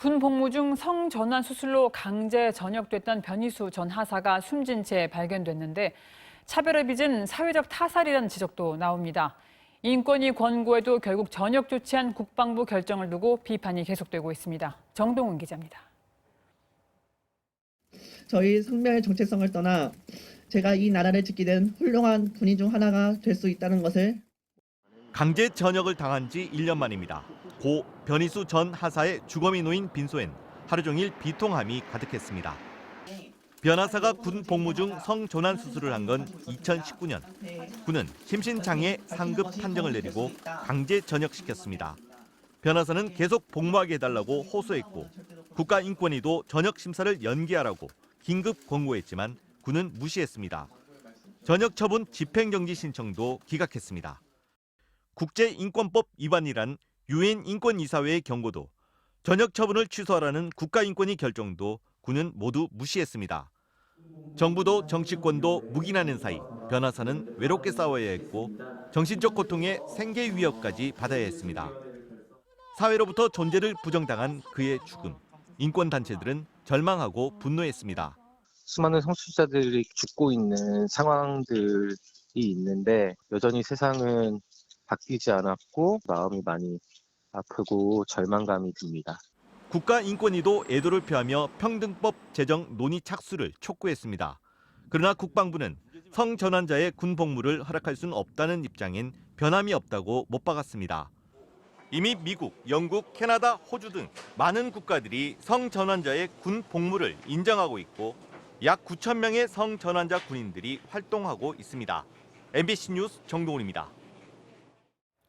군 복무 중 성전환 수술로 강제 전역됐던 변희수 전 하사가 숨진 채 발견됐는데 차별을 빚은 사회적 타살이라는 지적도 나옵니다. 인권위 권고에도 결국 전역 조치한 국방부 결정을 두고 비판이 계속되고 있습니다. 정동훈 기자입니다. 저희 성별의 정체성을 떠나 제가 이 나라를 지키는 훌륭한 군인 중 하나가 될 수 있다는 것을 강제 전역을 당한 지 1년 만입니다. 고 변희수 전 하사의 주검이 놓인 빈소엔 하루 종일 비통함이 가득했습니다. 변 하사가 군 복무 중 성전환 수술을 한 건 2019년. 군은 심신장애 상급 판정을 내리고 강제 전역시켰습니다. 변 하사는 계속 복무하게 해달라고 호소했고 국가인권위도 전역 심사를 연기하라고 긴급 권고했지만 군은 무시했습니다. 전역 처분 집행정지 신청도 기각했습니다. 국제인권법 위반이란 유엔 인권이사회의 경고도 전역 처분을 취소하라는 국가인권위 결정도 군은 모두 무시했습니다. 정부도 정치권도 묵인하는 사이 변하사는 외롭게 싸워야 했고 정신적 고통에 생계 위협까지 받아야 했습니다. 사회로부터 존재를 부정당한 그의 죽음. 인권 단체들은 절망하고 분노했습니다. 수많은 성취자들이 죽고 있는 상황들이 있는데 여전히 세상은 바뀌지 않았고 마음이 많이 아프고 절망감이 듭니다. 국가인권위도 애도를 표하며 평등법 제정 논의 착수를 촉구했습니다. 그러나 국방부는 성전환자의 군 복무를 허락할 수는 없다는 입장엔 변함이 없다고 못 박았습니다. 이미 미국, 영국, 캐나다, 호주 등 많은 국가들이 성전환자의 군 복무를 인정하고 있고 약 9천 명의 성전환자 군인들이 활동하고 있습니다. MBC 뉴스 정동훈입니다.